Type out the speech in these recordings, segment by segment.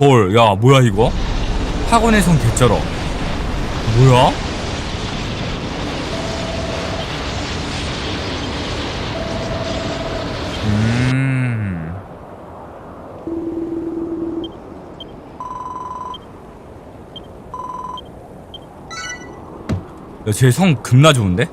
헐, 야, 뭐야, 이거? 학원의 성 개쩔어. 뭐야? 음. 야, 쟤성 겁나 좋은데?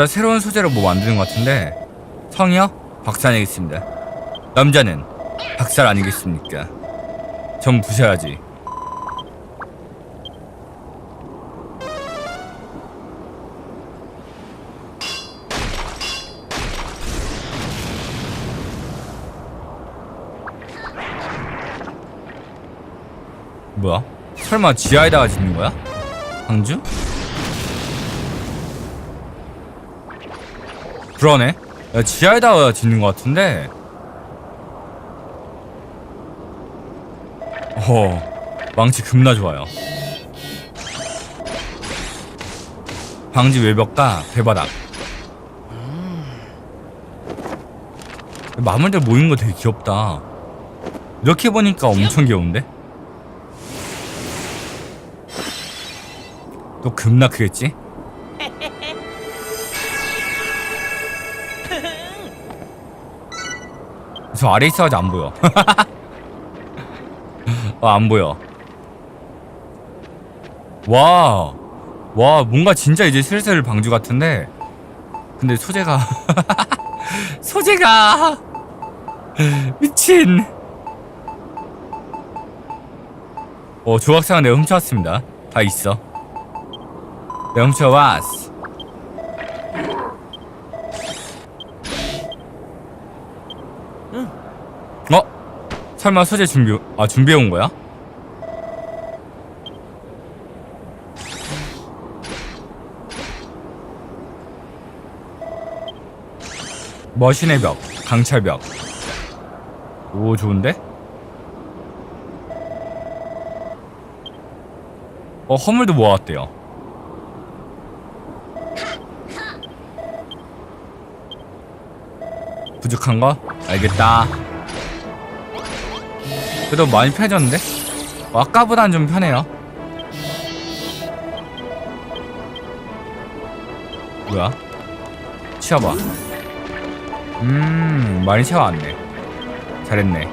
일단 새로운 소재로 뭐 만드는 것 같은데 성이요? 박사 아니겠습니다. 남자는 박살 아니겠습니까? 전 부셔야지. 뭐야? 설마 지하에다가 짓는 거야? 광주? 그러네. 야, 지하에다가 짓는 것 같은데. 어, 망치 겁나 좋아요. 방지 외벽과 배바닥. 마물들 모인 거 되게 귀엽다. 이렇게 보니까 엄청 귀여운데? 또 겁나 크겠지? 저 아래 있어가지고 안 보여. 아, 안 보여. 와, 와, 뭔가 진짜 이제 슬슬 방주 같은데. 근데 소재가, 소재가, 미친. 어, 조각상은 내가 훔쳐왔습니다. 다 있어. 내가 훔쳐왔어. 설마 소재 준비, 아, 준비해 온 거야? 머신의 벽, 강철벽. 오, 좋은데? 어, 허물도 모아왔대요. 부족한 거? 알겠다. 그래도 많이 편해졌는데? 어, 아까보단 좀 편해요. 뭐야? 치워봐. 음, 많이 채워왔네. 잘했네.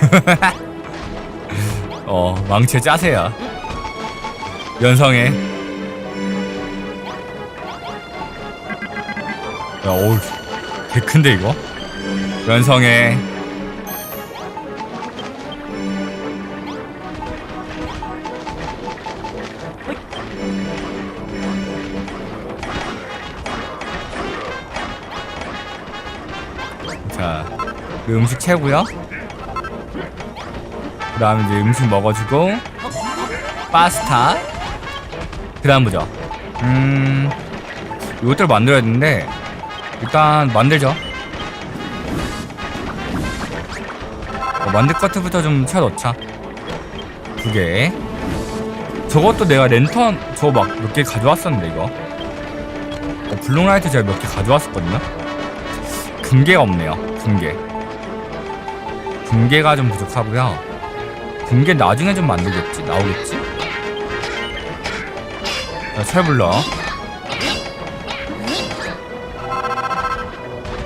어, 망치 짜세요. 연성해. 야, 어우, 개 큰데, 이거? 연성해. 자, 그 음식 채우고요. 그 다음에 이제 음식 먹어주고, 파스타. 그 다음 보죠. 음, 이것들 만들어야 되는데, 일단 만들죠. 어, 만들 것부터 좀 채워넣자. 두 개. 저것도 내가 랜턴 저거 막 몇 개 가져왔었는데 이거. 어, 블루라이트 제가 몇 개 가져왔었거든요. 금괴가 없네요. 금괴. 금괴가 좀 부족하고요. 금괴 나중에 좀 만들겠지? 나오겠지? 자, 철 불러.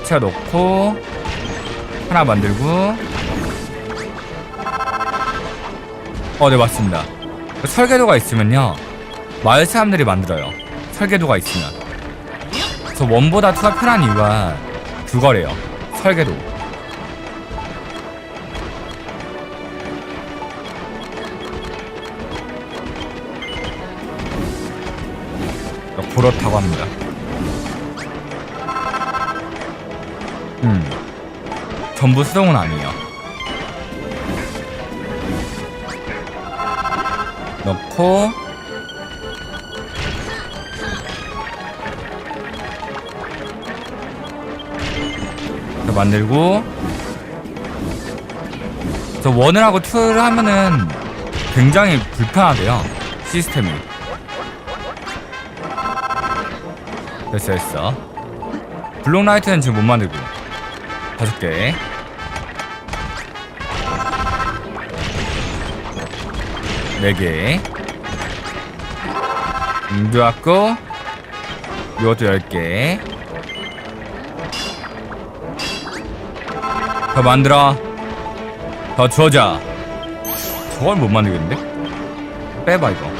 채워 넣고 하나 만들고. 어 네 맞습니다. 설계도가 있으면요 마을 사람들이 만들어요. 설계도가 있으면. 그래서 원보다 투가 편한 이유가 그거래요. 설계도. 그렇다고 합니다 음. 전부 수동은 아니에요. 넣고. 만들고. 저 원을 하고 투를 하면은 굉장히 불편하대요 시스템이. 됐어 됐어. 블록라이트는 지금 못 만들고 다섯 개. 네개. 음, 들어왔고 이것도 10개. 더 만들어. 더 주어자 저걸 못 만들겠는데? 빼봐 이거.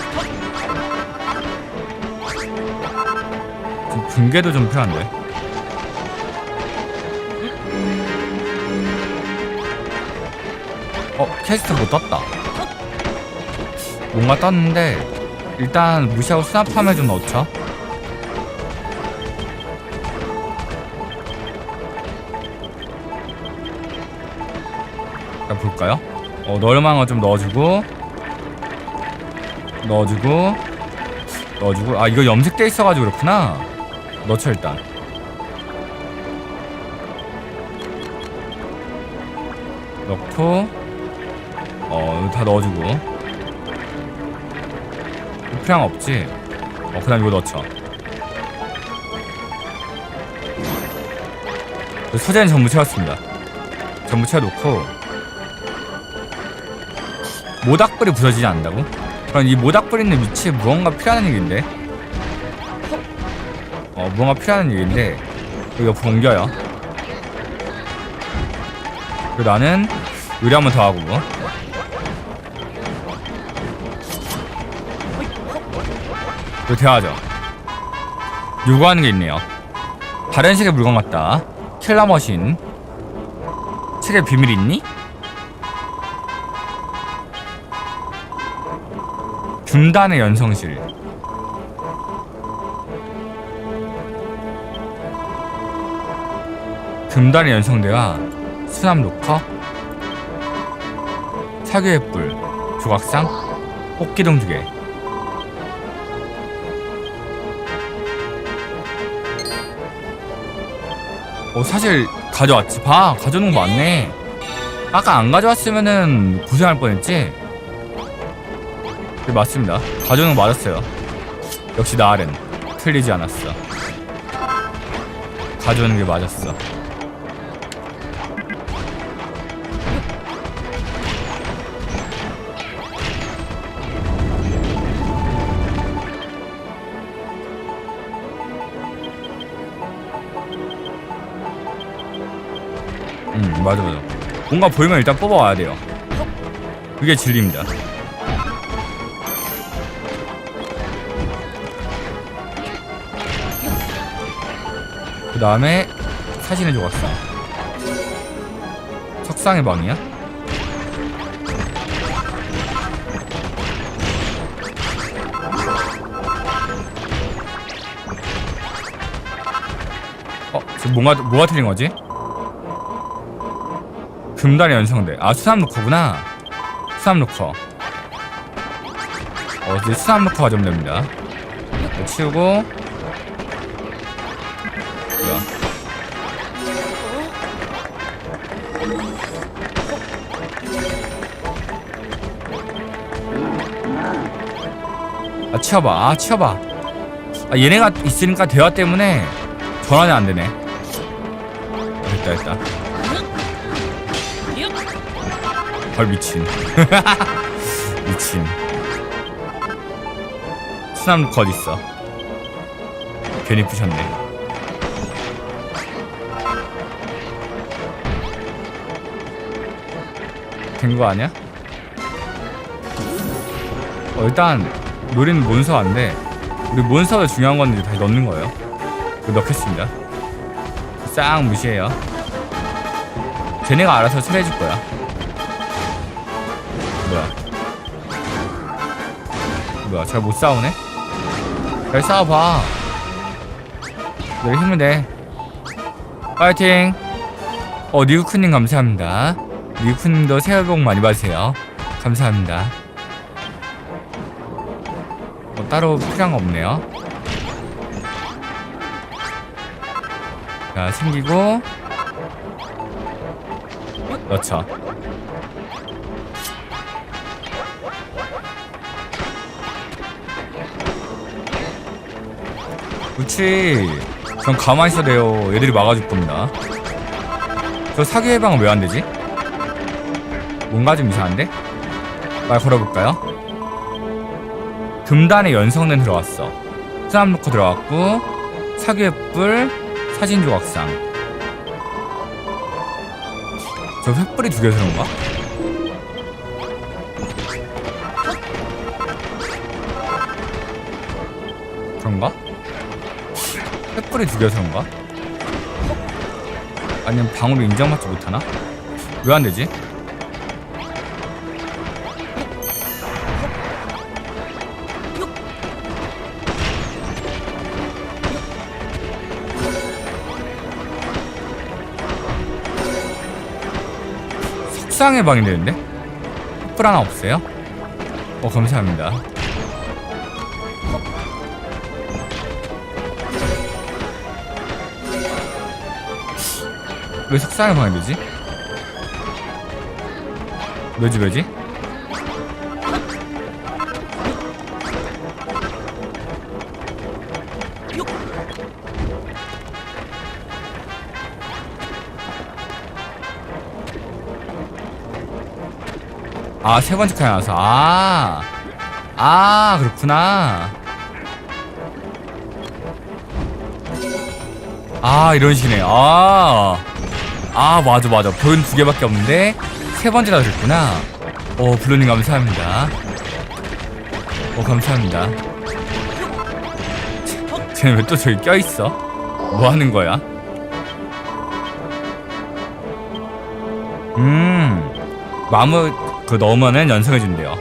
좀 붕괴도 좀 필요한데 어 캐스트 못 떴다. 뭔가 떴는데 일단 무시하고 수납함에 좀 넣자 자 볼까요? 어 널망어 좀 넣어주고 넣어주고 넣어주고. 아 이거 염색돼 있어가지고 그렇구나. 넣죠 일단. 넣고 다 넣어주고. 거 없지? 어 그다음 이거 넣죠. 소재는 전부 채웠습니다. 전부 채워놓고 모닥불이 부서지지 않는다고? 그럼 이 모닥불 있는 위치에 무언가 필요한 얘기인데? 어 무언가 필요한 얘기인데 이거 번겨요. 그리고 나는 의뢰 한번 더 하고 대화하죠. 요구하는 게 있네요. 다른 식의 물건 같다. 킬러 머신. 책에 비밀 있니? 금단의 연성실. 금단의 연성대와 수납 로커 사교의 뿔 조각상? 꽃기둥 두개 어 사실 가져왔지 봐 가져놓은 거 맞네 아까 안 가져왔으면은 고생할 뻔했지 네, 맞습니다. 가져오는 거 맞았어요. 역시 나aren 틀리지 않았어. 가져오는 게 맞았어. 맞아 맞아. 뭔가 보이면 일단 뽑아와야 돼요. 그게 진리입니다. 그 다음에 사진의 조각상 석상의 방이야? 어? 지금 뭔가 뭐가 틀린 거지? 금단의 연성대 아 수삼 루커구나. 수삼 루커. 어 이제 수삼 루커 가져오면 됩니다. 치우고. 뭐야 아 치워봐. 아 치워봐. 아 얘네가 있으니까 대화 때문에 전환이 안 되네. 됐다 됐다 헐 미친. 미친. 수남 컷 있어. 괜히 부셨네. 된 거 아니야? 어, 일단 노리는 몬스터 안돼. 우리 몬스터가 중요한 건 이제 다시 넣는 거예요. 넣겠습니다. 싹 무시해요. 쟤네가 알아서 처리해줄 거야 뭐야? 뭐야 잘 못 싸우네? 잘 싸워봐. 내 힘을 내. 파이팅! 어 니우크님 감사합니다. 니우크님도 새해 복 많이 받으세요. 감사합니다. 뭐 따로 필요한 거 없네요. 자 챙기고. 넣자. 그렇지. 그럼 가만히 있어도 돼요. 얘들이 막아줄 겁니다. 저 사기 해방은 왜 안 되지? 뭔가 좀 이상한데? 말 걸어볼까요? 금단에 연성된 들어왔어. 수납 놓고 들어왔고 사기의 뿔, 사진 조각상. 저 횃불이 두 개서 그런가? 그런가? 횃불이 그런가? 아니면 방으로 인정받지 못하나? 왜 안 되지? 석상의 방이 되는데? 횃불 하나 없어요? 어 감사합니다 왜 석상의 방이 되지? 왜지 왜지? 아, 세 번째 칸에 나와서. 아. 아, 그렇구나. 아, 이런 식이네. 아. 아, 맞아, 맞아. 벽은 두 개밖에 없는데, 세 번째가 그랬구나. 어, 블루님 감사합니다. 어, 감사합니다. 쟤는 왜 또 저기 껴있어? 뭐 하는 거야? 음. 마무 그 넣으면은 연성해 준대요.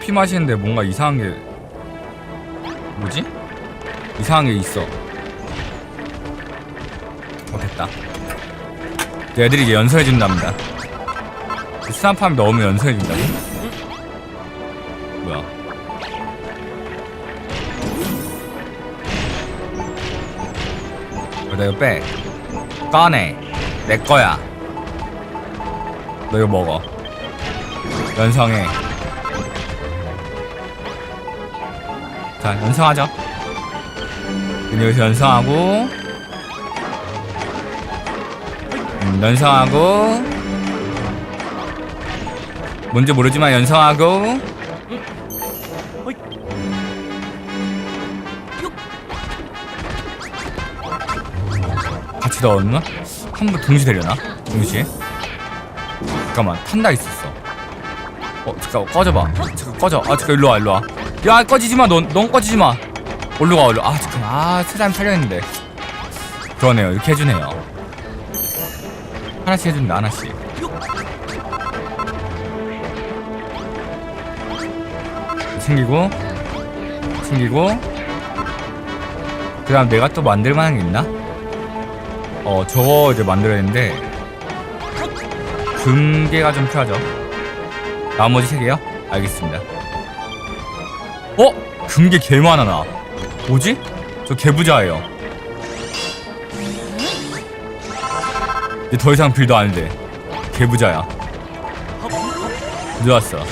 커피 마시는데 뭔가 이상한 게 뭐지? 이상한 게 있어. 어 됐다. 애들이 이제 연성해 준답니다. 스나팜 넣으면 연성해 준다고? 뭐야? 어, 나 이거 빼. 꺼내. 내 거야. 너 이거 먹어. 연성해. 자, 연성하죠. 그럼 여기서 연성하고, 음, 연성하고, 뭔지 모르지만 연성하고, 같이 넣었나? 한 번 동시 되려나? 동시에? 잠깐만 탄다 있었어 어 잠깐 꺼져봐 잠깐 꺼져 아 잠깐 일로와 일로와 야 꺼지지마. 넌, 넌 꺼지지마. 올라가 올라 아 잠깐 아 세상 살려했는데. 그러네요. 이렇게 해주네요. 하나씩 해준다 하나씩. 챙기고 챙기고. 그 다음 내가 또 만들 만한 게 있나? 어 저거 이제 만들어야 되는데. 금괴가 좀 필요하죠. 나머지 세 개요? 알겠습니다. 어? 금괴 개 많아 나 뭐지? 저 개부자예요 이제 더 이상 빌도 안돼 개부자야 늦었어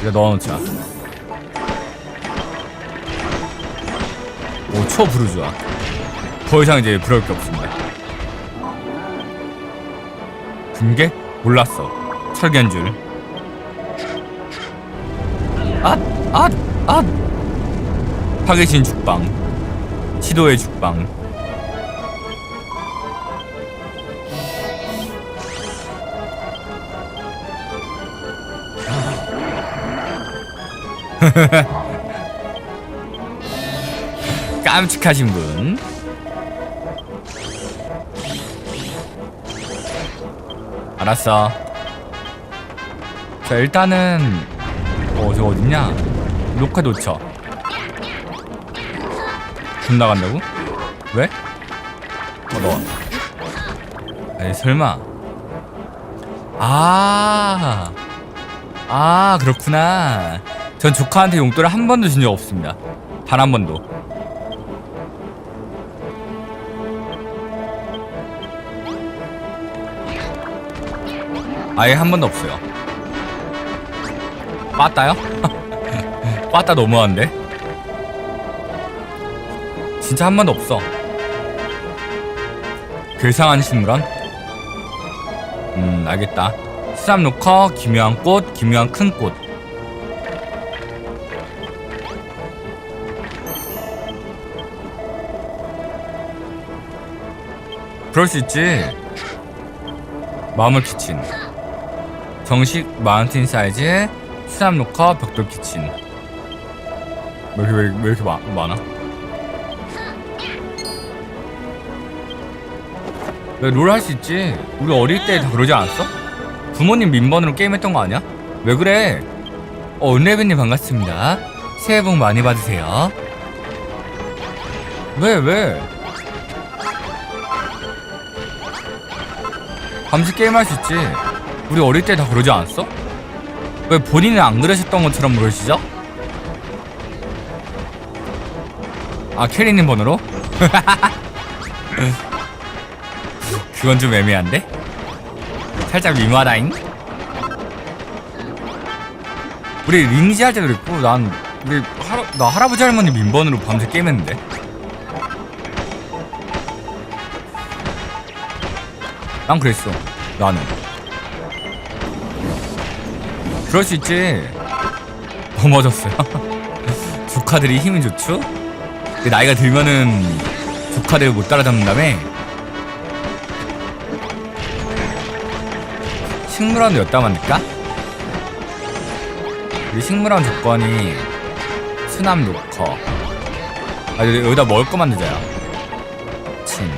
이거 넣어놓자 오 초부르주아 더 이상 이제 부러울 게 없습니다. 금괴? 몰랐어. 철기한 줄. 아, 아, 아. 파괴신 죽방. 시도의 죽방. 깜찍하신 분. 알았어. 자, 일단은 어, 저거 어딨냐? 녹화 놓쳐. 돈 나간다고? 왜? 어, 너. 에이, 설마. 아, 아 그렇구나. 전 조카한테 용돈을 한 번도 준 적 없습니다. 단 한 번도. 아예 한 번도 없어요. 빠따요? 빠따 너무한데? 진짜 한 번도 없어. 괴상한 식물원? 음, 알겠다. 수삼 노커, 기묘한 꽃, 기묘한 큰 꽃. 그럴 수 있지. 마물 키친. 정식 마운틴 사이즈의 수삼 노커 벽돌 키친. 왜 이렇게, 왜, 왜 이렇게 마, 많아? 롤할 수 있지. 우리 어릴 때 다 그러지 않았어? 부모님 민번으로 게임했던 거 아니야? 왜 그래? 어, 은레빈님 반갑습니다. 새해 복 많이 받으세요. 왜, 왜? 밤새 게임할 수 있지. 우리 어릴 때 다 그러지 않았어? 왜 본인은 안 그러셨던 것처럼 그러시죠? 아, 캐리님 번호로? 그건 좀 애매한데? 살짝 미마다잉? 우리 리니지 할 때도 그랬고 난 우리 할아, 나 할아버지 할머니 민번으로 밤새 게임했는데 난 그랬어 나는 그럴 수 있지 넘어졌어요 조카들이 힘이 좋죠? 나이가 들면은 조카들 못 따라잡는다며 식물원도 엿다 만들까? 우리 식물원 조건이 수납 로커. 아 여기- 여기다 먹을 거 만들자요. 침.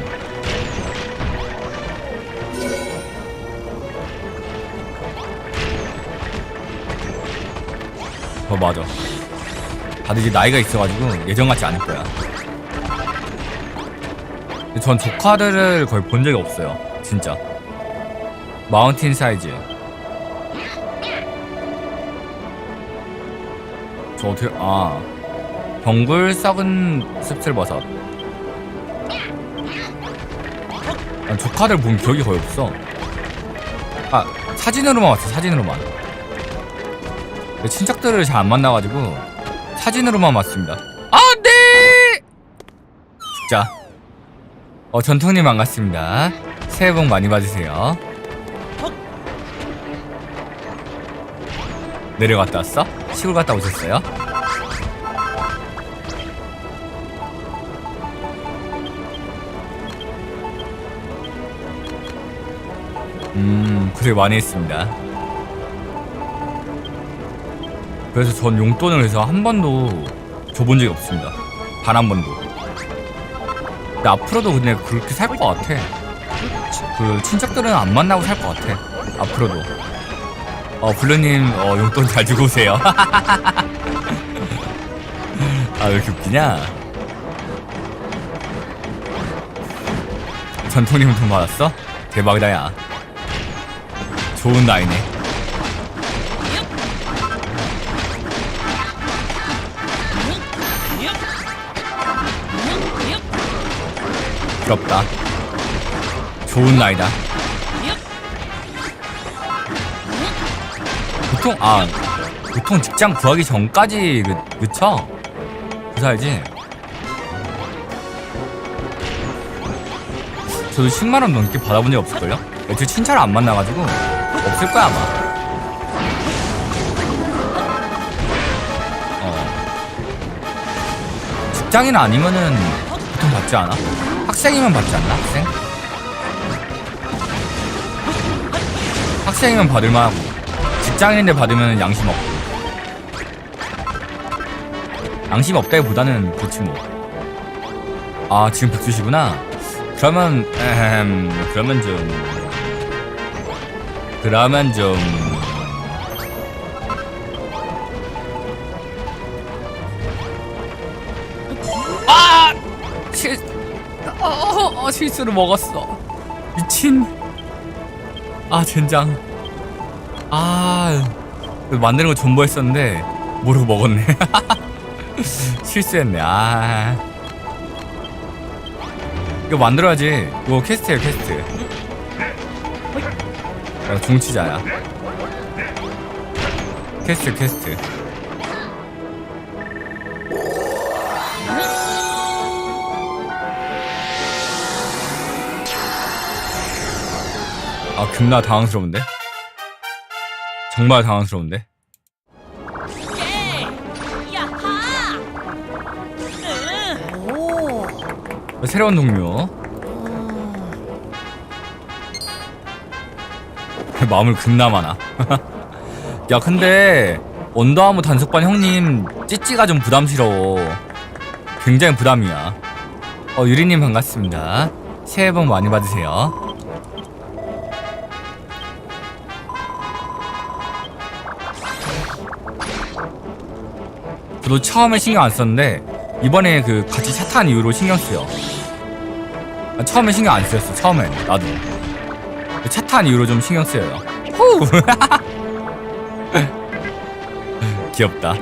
어 맞아 다들 이제 나이가 있어가지고 예전 같지 않을 거야. 근데 전 조카들을 거의 본 적이 없어요 진짜. 마운틴 사이즈. 저 어떻게 아. 덩굴 썩은 씁쓸버섯. 난 조카들 본 기억이 거의 없어. 아 사진으로만 왔어 사진으로만. 내 친척들을 잘 안 만나가지고 사진으로만 왔습니다 아네 진짜 어 전통님 반갑습니다 새해 복 많이 받으세요 내려갔다 왔어? 시골 갔다 오셨어요? 음, 고생 많이 했습니다. 그래서 전 용돈을 해서 한 번도 줘본 적이 없습니다. 단 한 번도. 근데 앞으로도 근데 그렇게 살 것 같아. 그 친척들은 안 만나고 살 것 같아. 앞으로도. 어, 블루님, 어, 용돈 잘 주고 오세요. 아, 왜 이렇게 웃기냐? 전통님 돈 받았어? 대박이다, 야. 좋은 나이네. 부럽다. 좋은 나이다. 보통 아 보통 직장 구하기 전까지 늦, 늦춰 그 사이지 저도 10만 원 넘게 받아본 적 없을걸요? 애초에 친차를 안 만나가지고 없을 거야 아마 어 직장인 아니면은 보통 받지 않아? 학생이면 받지 않나 학생? 학생이면 받을 만하고 직장인인데 받으면 양심 없고. 양심 없다기보다는 그렇지 뭐아 지금 백수시구나? 그러면 에헴 그러면 좀 그러면 좀 실수로 먹었어. 미친. 아 젠장. 아 이거 만드는 거 존버했었는데 모르고 먹었네. 실수했네. 아. 이거 만들어야지. 이거 퀘스트야 퀘스트. 야 종치자야. 퀘스트 퀘스트 아 겁나 당황스러운데? 정말 당황스러운데? 예! 오. 새로운 동료. 마음을 겁나 많아. 야 근데 언더아머 단속반 형님 찌찌가 좀 부담스러워. 굉장히 부담이야. 어 유리님 반갑습니다. 새해 복 많이 받으세요 저도 처음에 신경 안 썼는데 이번에 그 같이 차 탄 이후로 신경 쓰여. 아, 처음에 신경 안 쓰였어 처음엔 나도. 차 탄 이후로 좀 신경 쓰여요. 후! 귀엽다.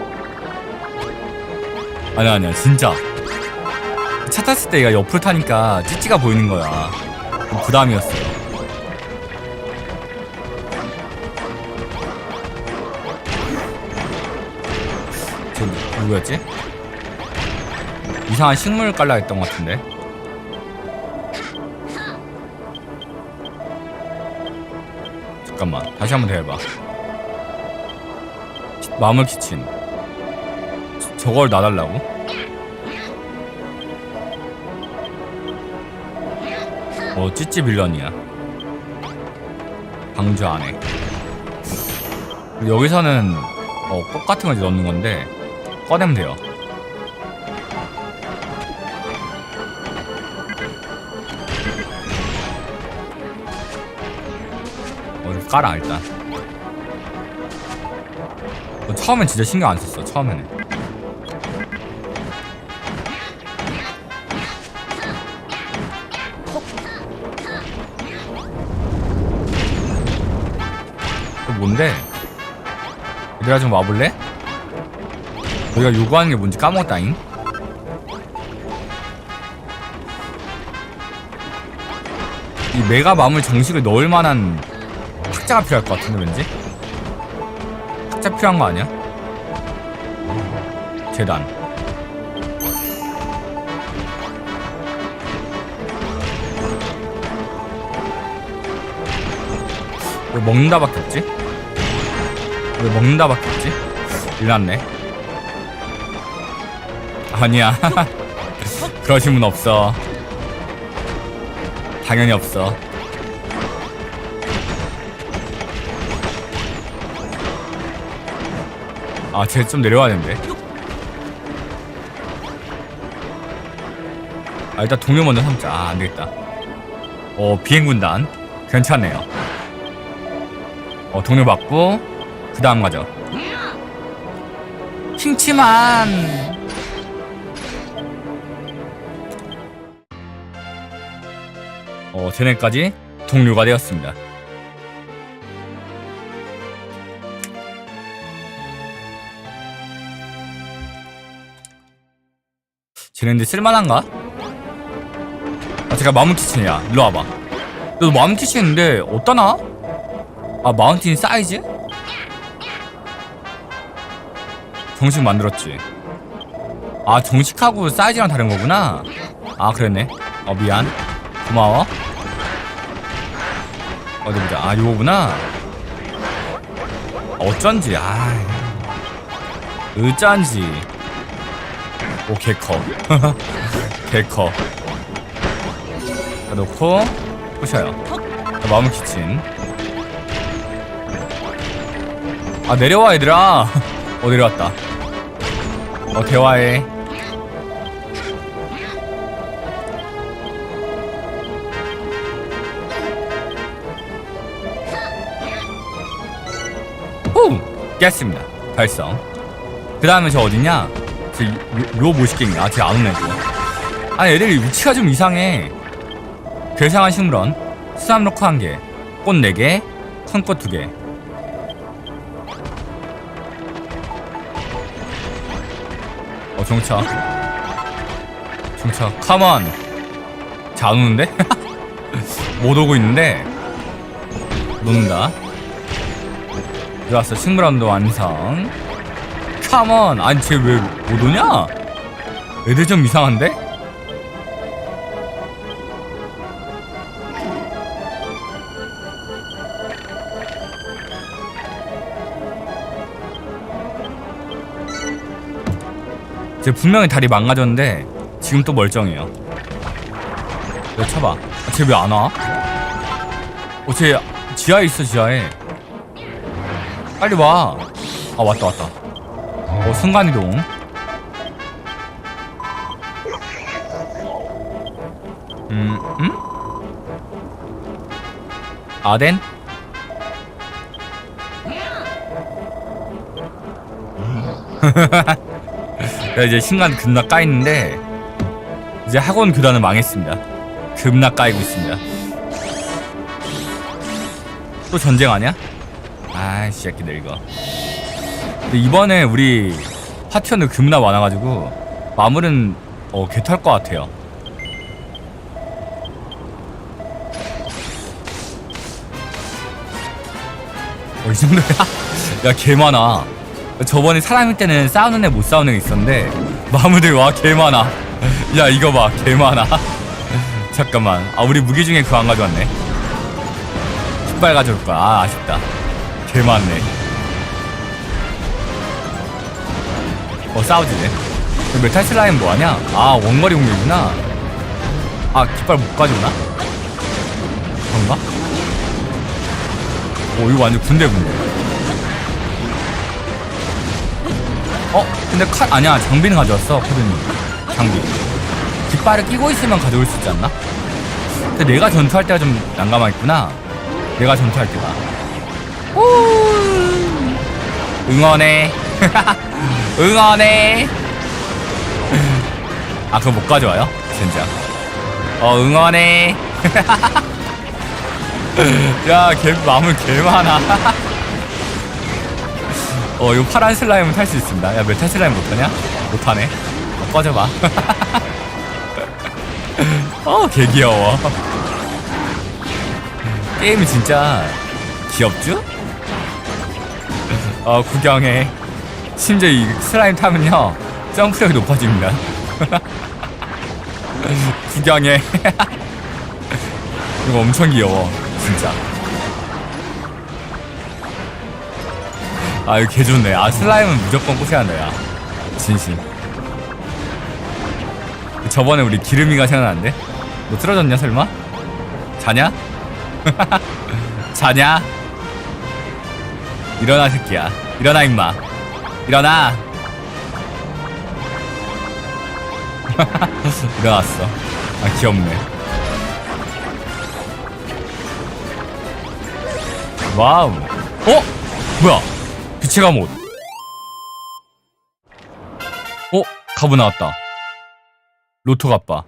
아니야 아니야 진짜. 차 탔을 때 얘가 옆으로 타니까 찌찌가 보이는 거야. 좀 부담이었어요 저 누- 누구였지? 이상한 식물 깔라 했던 것 같은데. 잠깐만 다시 한번 더 해봐. 키- 마물 키친. 저- 저걸 놔달라고? 어 찌찌 빌런이야. 방주 안에. 여기서는 어, 꽃 같은 거 이제 넣는 건데 꺼내면 돼요 어, 이렇게 깔아 일단 어, 처음엔 진짜 신경 안 썼어 처음에는 또 뭔데? 얘들아 좀 와볼래? 우리가 요구하는 게 뭔지 까먹었다잉 이 메가 마물 정식을 넣을 만한 학자가 필요할 것 같은데 왠지? 학자 필요한 거 아니야? 재단 왜 먹는다밖에 없지? 왜 먹는다밖에 없지? 일났네 아니야 그러신 분 없어 당연히 없어 아, 쟤 좀 내려와야 되는데. 아, 일단 동료 먼저 삼자. 아, 안 되겠다. 어, 비행군단. 괜찮네요. 어, 동료 받고, 그 다음 가죠. 킹치만! 어, 쟤네까지 동료가 되었습니다. 쟤네인데 쓸만한가? 아 제가 마운틴 키친이야 일로 와봐 너 어디다 놔? 아 마운틴 사이즈? 정식 만들었지 아 정식하고 사이즈랑 다른 거구나 아 그랬네 어 미안 고마워 어디 보자. 아 요거구나. 어쩐지 아. 어쩐지. 오 개 커. 개 커. 자 놓고 부셔요. 자, 마물 키친. 아 내려와 얘들아. 어 내려왔다. 어 대화해 깼습니다. 달성. 그 다음에 저 어디냐? 저요 50개인가? 제안 오네, 이거. 아니, 애들 위치가 좀 이상해. 괴상한 식물원, 수삼로크 1개, 꽃 4개, 청꽃 2개. 어, 종차. 종차, 카만. 잘 오는데? 못 오고 있는데? 놓는다. 들어왔어 식물원도 완성 카먼 아니 쟤왜 못 오냐? 애들 좀 이상한데? 쟤 분명히 다리 망가졌는데 지금 또 멀쩡해요. 야 쳐봐. 아, 쟤왜 안 와? 어, 쟤 지하에 있어 지하에. 빨리 와. 아 왔다 왔다. 어 순간 이동. 음 음? 아덴? 야, 이제 신간 급락 까있는데 이제 학원 교단은 망했습니다. 급락 까이고 있습니다. 또 전쟁 아니야? 아이씨 새끼들 이거. 근데 이번에 우리 파티원들 급락 많아가지고 마무리는 어 개탈 것 같아요. 어, 이 정도야? 야, 개 많아. 저번에 사람일 때는 싸우는 애 못 싸우는 애 있었는데, 마무들 와, 개 많아. 야, 이거 봐, 개 많아. 잠깐만. 아, 우리 무기 중에 그거 안 가져왔네. 깃발 가져올 거야. 아, 아쉽다. 개 많네. 어, 싸우지네. 그 메탈 슬라임 뭐하냐? 아, 원거리 공격이구나. 아, 깃발 못 가져오나? 그런가? 오 이거 완전 군대 군대 어? 근데 칼 아니야 장비는 가져왔어 코드님 장비 깃발을 끼고 있으면 가져올 수 있지 않나? 근데 내가 전투할 때가 좀 난감하겠구나 내가 전투할 때가 오 응원해 응원해 아 그거 못 가져와요? 진짜 어 응원해 야, 개, 마물 개 많아. 어, 요 파란 슬라임은 탈 수 있습니다. 야, 메탈 슬라임 못하냐? 못하네. 어, 꺼져봐. 어, 개 귀여워. 게임이 진짜 귀엽죠? 어, 구경해. 심지어 이 슬라임 타면요, 점프력이 높아집니다. 구경해. 이거 엄청 귀여워 진짜 아 이거 개 좋네 아 슬라임은 무조건 꼬셔야 한다 야 진심 저번에 우리 기름이가 생각나는데 너 쓰러졌냐 설마? 자냐? 자냐? 일어나 새끼야 일어나 임마 일어나 일어났어 아 귀엽네 와우. 어? 뭐야? 빛의 감옷. 어? 가부 나왔다. 로토 갑바.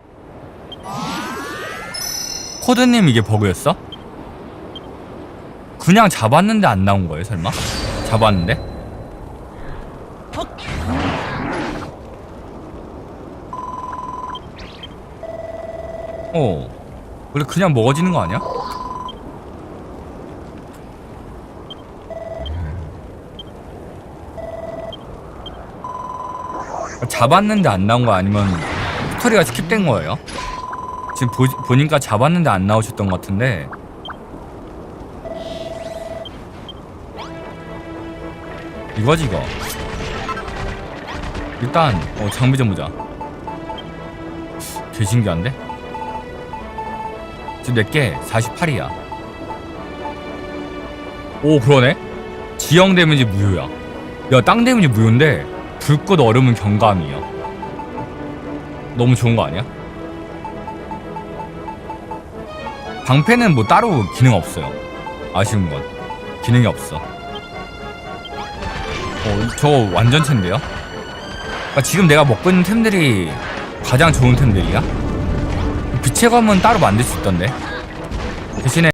코드님 이게 버그였어? 그냥 잡았는데 안 나온 거예요, 설마? 잡았는데? 어. 원래 그냥 먹어지는 거 아니야? 잡았는데 안 나온 거 아니면 스토리가 스킵된 거예요? 지금 보, 보니까 잡았는데 안 나오셨던 것 같은데 이거지 이거 일단 어, 장비 좀 보자 개 신기한데? 지금 내게 48이야 오 그러네 지형 데미지 무효야 야땅 데미지 무효인데 불꽃 얼음은 경감이요. 너무 좋은 거 아니야? 방패는 뭐 따로 기능 없어요. 아쉬운 건 기능이 없어. 어, 저거 완전체인데요? 그러니까 지금 내가 먹고 있는 템들이 가장 좋은 템들이야? 빛의 검은 따로 만들 수 있던데. 대신에